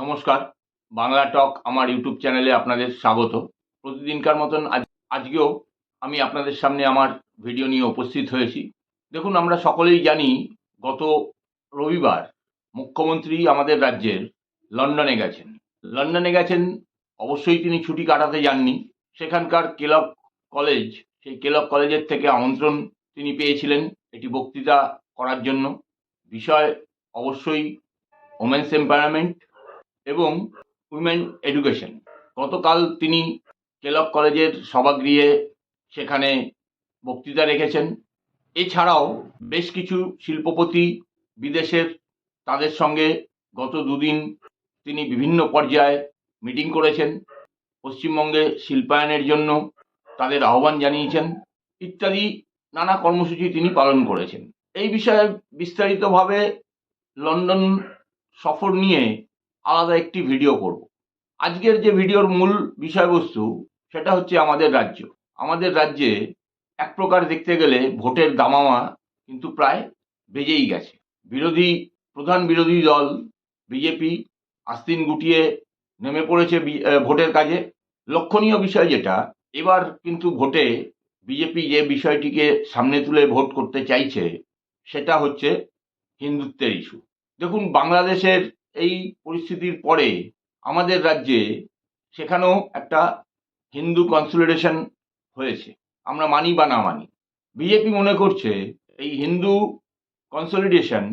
নমস্কার। বাংলা টক আমার ইউটিউব চ্যানেলে আপনাদের স্বাগত। প্রতিদিনকার মতন আজ আজকেও আমি আপনাদের সামনে আমার ভিডিও নিয়ে উপস্থিত হয়েছি। দেখুন, আমরা সকলেই জানি, গত রবিবার মুখ্যমন্ত্রী আমাদের রাজ্যের লন্ডনে গেছেন। লন্ডনে গেছেন, অবশ্যই তিনি ছুটি কাটাতে যাননি। সেখানকার কেলক কলেজ, সেই কেলক কলেজের থেকে আমন্ত্রণ তিনি পেয়েছিলেন এটি বক্তৃতা করার জন্য। বিষয় অবশ্যই ওমেন্স এম্পায়ারমেন্ট এবং উইমেন এডুকেশন গতকাল তিনি কেলক কলেজের সভাগৃহে সেখানে বক্তৃতা রেখেছেন। এছাড়াও বেশ কিছু শিল্পপতি বিদেশের তাদের সঙ্গে গত দুদিন তিনি বিভিন্ন পর্যায়ে মিটিং করেছেন। পশ্চিমবঙ্গে শিল্পায়নের জন্য তাদের আহ্বান জানিয়েছেন ইত্যাদি নানা কর্মসূচি তিনি পালন করেছেন। এই বিষয়ে বিস্তারিতভাবে লন্ডন সফর নিয়ে আলাদা একটি ভিডিও করব। আজকের যে ভিডিওর মূল বিষয়বস্তু, সেটা হচ্ছে আমাদের রাজ্য। আমাদের রাজ্যে এক প্রকার দেখতে গেলে ভোটের দামামা কিন্তু প্রায় বেজেই গেছে। বিরোধী, প্রধান বিরোধী দল বিজেপি আস্তিন গুটিয়ে নেমে পড়েছে ভোটের কাজে। লক্ষণীয় বিষয় যেটা, এবার কিন্তু ভোটে বিজেপি যে বিষয়টিকে সামনে তুলে ভোট করতে চাইছে, সেটা হচ্ছে হিন্দুত্বের ইস্যু দেখুন, বাংলাদেশের এই পরিস্থিতির পরে আমাদের রাজ্যে সেখানেও একটা হিন্দু কনসলিডেশন হয়েছে। আমরা মানি বা না মানি। বিজেপি মনে করছে এই হিন্দু কনসলিডেশন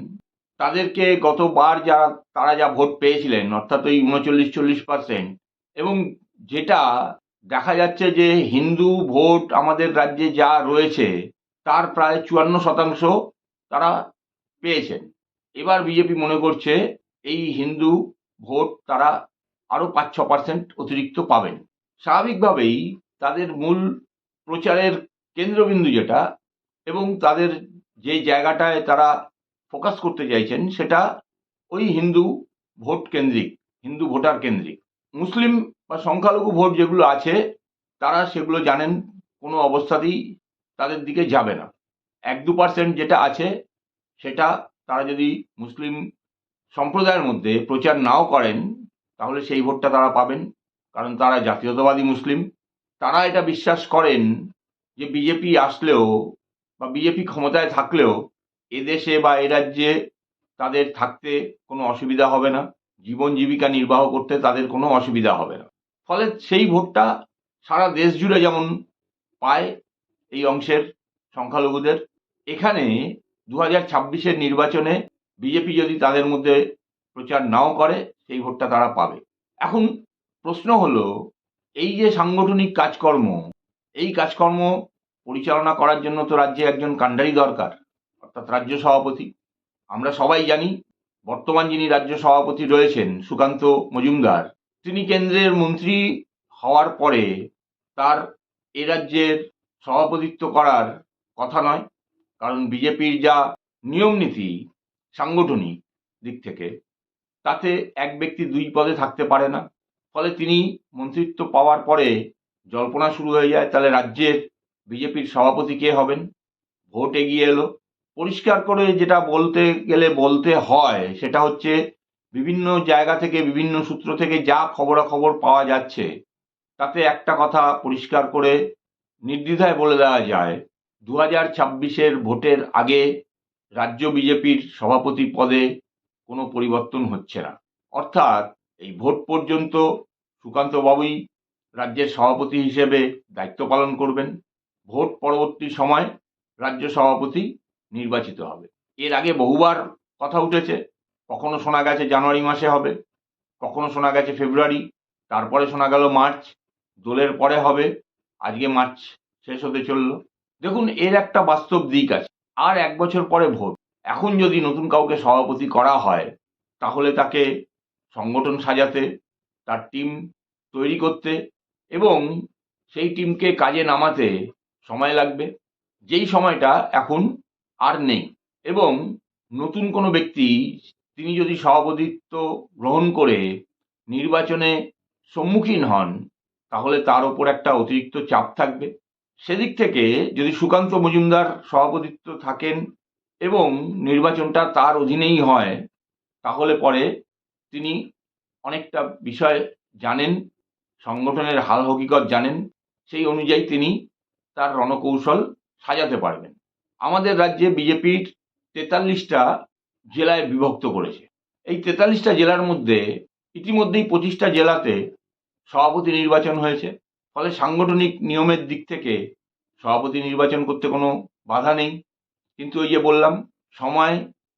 তাদেরকে গতবার যারা তারা যা ভোট পেয়েছিলেন, অর্থাৎ ওই উনচল্লিশ চল্লিশ পার্সেন্ট এবং যেটা দেখা যাচ্ছে যে হিন্দু ভোট আমাদের রাজ্যে যা রয়েছে, তার প্রায় চুয়ান্ন শতাংশ তারা পেয়েছেন। এবার বিজেপি মনে করছে এই হিন্দু ভোট তারা আরও পাঁচ, ছ পার্সেন্ট অতিরিক্ত পাবেন। স্বাভাবিকভাবেই তাদের মূল প্রচারের কেন্দ্রবিন্দু যেটা এবং তাদের যে জায়গাটায় তারা ফোকাস করতে চাইছেন সেটা ওই হিন্দু ভোট কেন্দ্রিক, হিন্দু ভোটার কেন্দ্রিক। মুসলিম বা সংখ্যালঘু ভোট যেগুলো আছে, তারা সেগুলো জানেন, কোনো অবস্থাতেই তাদের দিকে যাবে না। এক, দু পার্সেন্ট যেটা আছে, সেটা তারা যদি মুসলিম সম্প্রদায়ের মধ্যে প্রচার নাও করেন, তাহলে সেই ভোটটা তারা পাবেন। কারণ তারা জাতীয়তাবাদী মুসলিম। তারা এটা বিশ্বাস করেন যে বিজেপি আসলেও বা বিজেপি ক্ষমতায় থাকলেও এদেশে বা এ রাজ্যে তাদের থাকতে কোনো অসুবিধা হবে না। জীবন জীবিকা নির্বাহ করতে তাদের কোনো অসুবিধা হবে না। ফলে সেই ভোটটা সারা দেশ জুড়ে যেমন পায় এই অংশের সংখ্যালঘুদের, এখানে দু হাজার নির্বাচনে বিজেপি যদি তাদের মধ্যে প্রচার নাও করে, সেই ভোটটা তারা পাবে। এখন প্রশ্ন হলো, এই যে সাংগঠনিক কাজকর্ম, এই কাজকর্ম পরিচালনা করার জন্য তো রাজ্যে একজন কাণ্ডারি দরকার, অর্থাৎ রাজ্য সভাপতি। আমরা সবাই জানি, বর্তমান যিনি রাজ্য সভাপতি রয়েছেন, সুকান্ত মজুমদার, তিনি কেন্দ্রের মন্ত্রী হওয়ার পরে তার এ রাজ্যের সভাপতিত্ব করার কথা নয়, কারণ বিজেপির যা নিয়ম নীতি সাংগঠনিক দিক থেকে, তাতে এক ব্যক্তি দুই পদে থাকতে পারে না। ফলে তিনি মন্ত্রিত্ব পাওয়ার পরে জল্পনা শুরু হয়ে যায়, তাহলে রাজ্যের বিজেপির সভাপতি কে হবেন? ভোট এগিয়ে এলো। পরিষ্কার করে যেটা বলতে গেলে বলতে হয়, সেটা হচ্ছে বিভিন্ন জায়গা থেকে, বিভিন্ন সূত্র থেকে যা খবরাখবর পাওয়া যাচ্ছে, তাতে একটা কথা পরিষ্কার করে নির্দ্বিধায় বলে দেওয়া যায় দু হাজার ছাব্বিশের ভোটের আগে রাজ্য বিজেপির সভাপতি পদে কোনো পরিবর্তন হচ্ছে না। অর্থাৎ এই ভোট পর্যন্ত সুকান্ত বাবুই রাজ্যের সভাপতি হিসেবে দায়িত্ব পালন করবেন। ভোট পরবর্তী সময় রাজ্য সভাপতি নির্বাচিত হবে। এর আগে বহুবার কথা উঠেছে, কখনো শোনা গেছে জানুয়ারি মাসে হবে, কখনো শোনা গেছে ফেব্রুয়ারি, তারপরে শোনা গেল মার্চ, দোলের পরে হবে, আজকে মার্চ শেষ হতে চলল। দেখুন, এর একটা বাস্তব দিক আছে। আর এক বছর পরে ভোট। এখন যদি নতুন কাউকে সভাপতি করা হয়, তাহলে তাকে সংগঠন সাজাতে, তার টিম তৈরি করতে এবং সেই টিমকে কাজে নামাতে সময় লাগবে। যেই সময়টা এখন আর নেই এবং নতুন কোনো ব্যক্তি তিনি যদি সভাপতিত্ব গ্রহণ করে নির্বাচনে সম্মুখীন হন, তাহলে তার ওপর একটা অতিরিক্ত চাপ থাকবে। সেদিক থেকে যদি সুকান্ত মজুমদার সভাপতিত্ব থাকেন এবং নির্বাচনটা তার অধীনেই হয়, তাহলে পরে তিনি অনেকটা বিষয় জানেন, সংগঠনের হাল হকিকত জানেন, সেই অনুযায়ী তিনি তার রণকৌশল সাজাতে পারবেন। আমাদের রাজ্যে বিজেপির তেতাল্লিশটা জেলায় বিভক্ত করেছে। এই তেতাল্লিশটা জেলার মধ্যে ইতিমধ্যেই পঁচিশটা জেলাতে সভাপতি নির্বাচন হয়েছে। ফলে সাংগঠনিক নিয়মের দিক থেকে সভাপতি নির্বাচন করতে কোনো বাধা নেই। কিন্তু ওই যে বললাম, সময়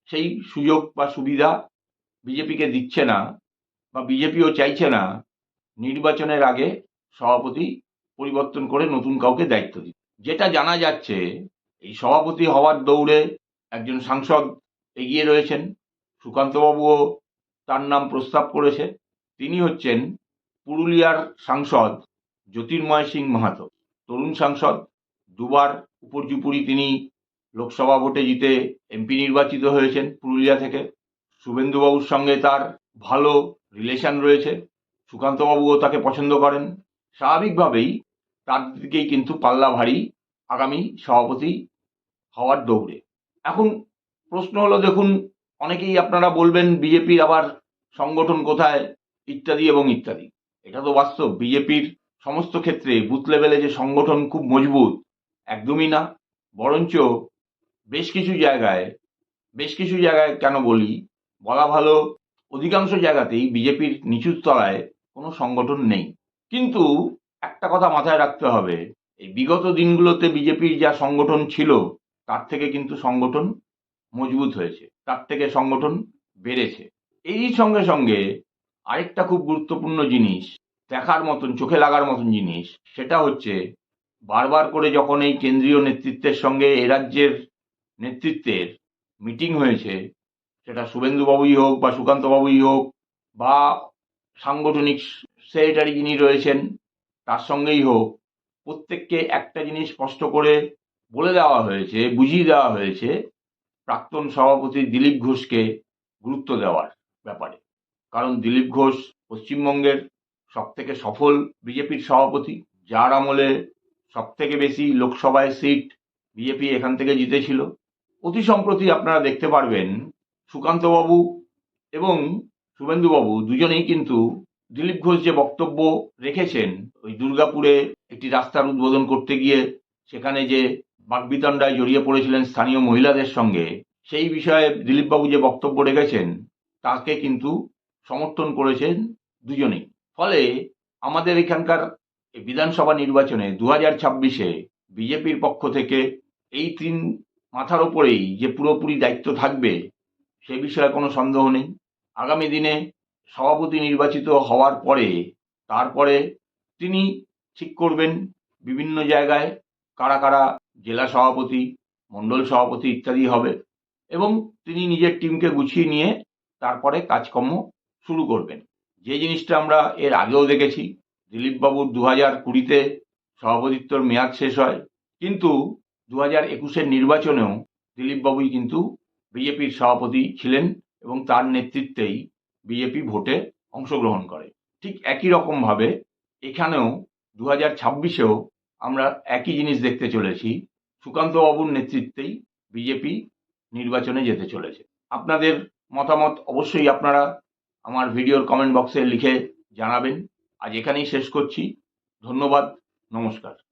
সেই সুযোগ বা সুবিধা বিজেপিকে দিচ্ছে না বা বিজেপিও চাইছে না, নির্বাচনের আগে সভাপতি পরিবর্তন করে নতুন কাউকে দায়িত্ব দিতে। যেটা জানা যাচ্ছে, এই সভাপতি হওয়ার দৌড়ে একজন সাংসদ এগিয়ে রয়েছেন। সুকান্তবাবুও তার নাম প্রস্তাব করেছে। তিনি হচ্ছেন পুরুলিয়ার সাংসদ জ্যোতির্ময় সিং মাহাতো। তরুণ সাংসদ, দুবার উপর্যুপুরি তিনি লোকসভা ভোটে জিতে এমপি নির্বাচিত হয়েছেন পুরুলিয়া থেকে। শুভেন্দুবাবুর সঙ্গে তার ভালো রিলেশন রয়েছে। সুকান্তবাবুও তাকে পছন্দ করেন। স্বাভাবিকভাবেই তার দিকেই কিন্তু পাল্লা ভারী আগামী সভাপতি হওয়ার দৌড়ে। এখন প্রশ্ন হলো, দেখুন, অনেকেই আপনারা বলবেন বিজেপির আবার সংগঠন কোথায়, ইত্যাদি এবং ইত্যাদি। এটা তো বাস্তব, বিজেপির সমস্ত ক্ষেত্রে বুথ লেভেলে যে সংগঠন খুব মজবুত, একদমই না। বরঞ্চ বেশ কিছু জায়গায়, বেশ কিছু জায়গায় কেন বলি, বলা ভালো, অধিকাংশ জায়গাতেই বিজেপির নিচুর তলায় কোনো সংগঠন নেই। কিন্তু একটা কথা মাথায় রাখতে হবে, এই বিগত দিনগুলোতে বিজেপির যা সংগঠন ছিল, তার থেকে কিন্তু সংগঠন মজবুত হয়েছে, তার থেকে সংগঠন বেড়েছে। এই সঙ্গে সঙ্গে আরেকটা খুব গুরুত্বপূর্ণ জিনিস দেখার মতন, চোখে লাগার মতন জিনিস। সেটা হচ্ছে, বারবার করে যখন এই কেন্দ্রীয় নেতৃত্বের সঙ্গে এ রাজ্যের নেতৃত্বের মিটিং হয়েছে, সেটা শুভেন্দুবাবুই হোক বা সুকান্তবাবুই হোক বা সাংগঠনিক সেক্রেটারি যিনি রয়েছেন, তার সঙ্গেই হোক, প্রত্যেককে একটা জিনিস স্পষ্ট করে বলে দেওয়া হয়েছে, বুঝিয়ে দেওয়া হয়েছে, প্রাক্তন সভাপতি দিলীপ ঘোষকে গুরুত্ব দেওয়ার ব্যাপারে। কারণ দিলীপ ঘোষ পশ্চিমবঙ্গের সব থেকে সফল বিজেপির সভাপতি, যার আমলে সব থেকে বেশি লোকসভায় সিট বিজেপি এখান থেকে জিতেছিল। অতি সম্প্রতি আপনারা দেখতে পারবেন সুকান্তবাবু এবং শুভেন্দুবাবু দুজনেই কিন্তু দিলীপ ঘোষ যে বক্তব্য রেখেছেন, ওই দুর্গাপুরে একটি রাস্তার উদ্বোধন করতে গিয়ে সেখানে যে বাগবিতণ্ডায় জড়িয়ে পড়েছিলেন স্থানীয় মহিলাদের সঙ্গে, সেই বিষয়ে দিলীপবাবু যে বক্তব্য রেখেছেন, তাকে কিন্তু সমর্থন করেছেন দুজনেই। ফলে আমাদের এখানকার বিধানসভা নির্বাচনে দু হাজার ছাব্বিশে বিজেপির পক্ষ থেকে এই তিন মাথার ওপরেই যে পুরোপুরি দায়িত্ব থাকবে, সে বিষয়ে কোনো সন্দেহ নেই। আগামী দিনে সভাপতি নির্বাচিত হওয়ার পরে, তারপরে তিনি ঠিক করবেন বিভিন্ন জায়গায় কারা কারা জেলা সভাপতি, মণ্ডল সভাপতি ইত্যাদি হবে এবং তিনি নিজের টিমকে গুছিয়ে নিয়ে তারপরে কাজকর্ম শুরু করবেন। যে জিনিসটা আমরা এর আগেও দেখেছি, দিলীপবাবুর দু হাজার কুড়িতে সভাপতিত্বর মেয়াদ শেষ হয়, কিন্তু দু হাজার একুশের নির্বাচনেও দিলীপবাবুই কিন্তু বিজেপির সভাপতি ছিলেন এবং তার নেতৃত্বেই বিজেপি ভোটে অংশগ্রহণ করে। ঠিক একই রকমভাবে এখানেও দু হাজার ছাব্বিশেও আমরা একই জিনিস দেখতে চলেছি, সুকান্তবাবুর নেতৃত্বেই বিজেপি নির্বাচনে যেতে চলেছে। আপনাদের মতামত অবশ্যই আপনারা আমার ভিডিওর কমেন্ট বক্সে লিখে জানাবেন। আজ এখানেই শেষ করছি। ধন্যবাদ। নমস্কার।